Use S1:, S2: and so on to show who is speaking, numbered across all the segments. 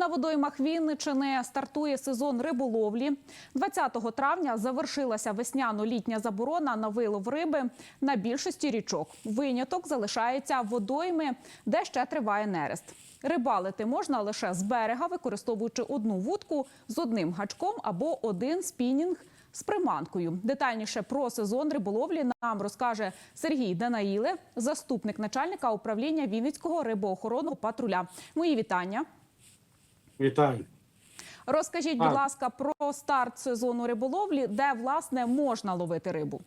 S1: На водоймах Вінничини стартує сезон риболовлі. 20 травня завершилася весняно-літня заборона на вилов риби на більшості річок. Виняток залишається водойми, де ще триває нерест. Рибалити можна лише з берега, використовуючи одну вудку з одним гачком або один спінінг з приманкою. Детальніше про сезон риболовлі нам розкаже Сергій Данаїле, заступник начальника управління Вінницького рибоохоронного патруля. Мої вітання.
S2: Вітаю.
S1: Розкажіть, будь ласка, про старт сезону риболовлі, де власне можна ловити рибу.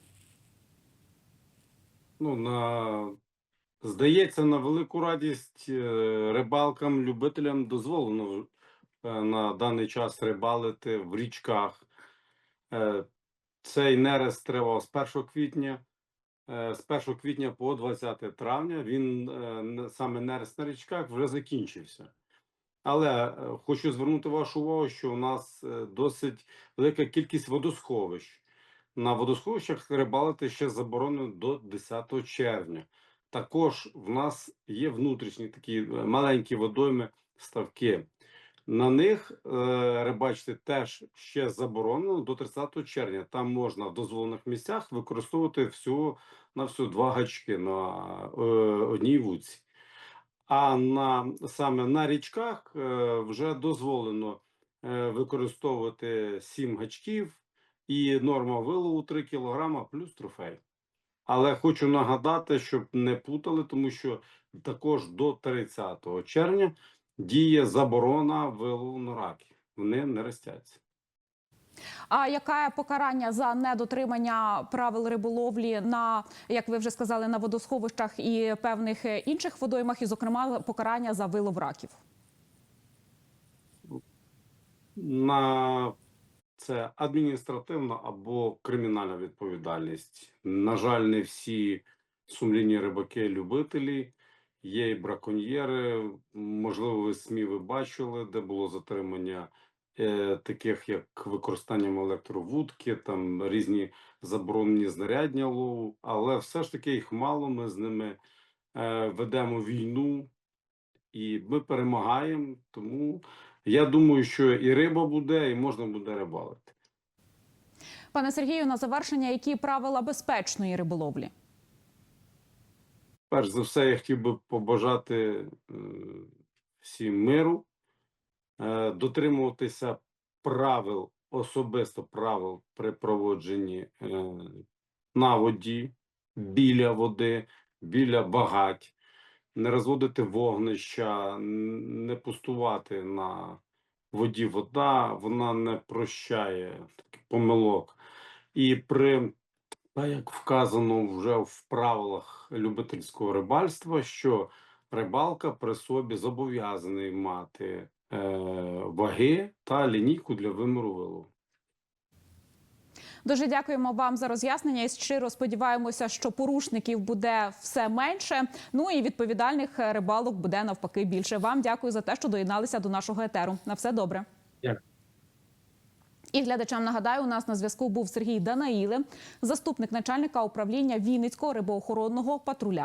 S2: Ну, на... Здається, на велику радість е, рибалкам, любителям дозволено е, на даний час рибалити в річках. Е, Цей нерест тривав з 1 квітня. З 1 квітня по 20 травня він саме нерест на річках вже закінчився. Але е, хочу звернути вашу увагу, що у нас е, досить велика кількість водосховищ. На водосховищах рибалити ще заборонено до 10 червня. Також в нас є внутрішні такі е, маленькі водойми ставки. На них рибачити теж ще заборонено до 30 червня. Там можна в дозволених місцях використовувати всього на всю два гачки на одній вудці. А на саме на річках е, вже дозволено е, використовувати 7 гачків і норма вилову 3 кг плюс трофей. Але хочу нагадати, щоб не путали, тому що також до 30 червня діє заборона вилову на раки. Вони не ростяться.
S1: А яке покарання за недотримання правил риболовлі на, як ви вже сказали, на водосховищах і певних е, інших водоймах, і, зокрема, покарання за вилов раків?
S2: На це адміністративна або кримінальна відповідальність. На жаль, не всі сумлінні рибаки-любителі, є і браконьєри. Можливо, ви СМІ ви бачили, де було затримання таких як використанням електровудки, там різні заборонені знаряддя лову, але все ж таки їх мало. Ми з ними е, ведемо війну і ми перемагаємо. Тому я думаю, що і риба буде, і можна буде рибалити.
S1: Пане Сергію, на завершення, які правила безпечної риболовлі?
S2: Перш за все, я хотів би побажати е, всім миру, е, дотримуватися правил, особисто правил при проводженні е, на воді, біля води, біля багать, не розводити вогнища, не пустувати на воді вода, вона не прощає таких помилок. І при та як вказано вже в правилах любительського рибальства, що рибалка при собі зобов'язаний мати е, ваги та лінійку для виміру вилову.
S1: Дуже дякуємо вам за роз'яснення і щиро сподіваємося, що порушників буде все менше. Ну і відповідальних е, рибалок буде навпаки більше. Вам дякую за те, що доєдналися до нашого етеру. На все добре.
S2: Дякую.
S1: І глядачам нагадаю, у нас на зв'язку був Сергій Данаїле, заступник начальника управління Вінницького рибоохоронного патруля.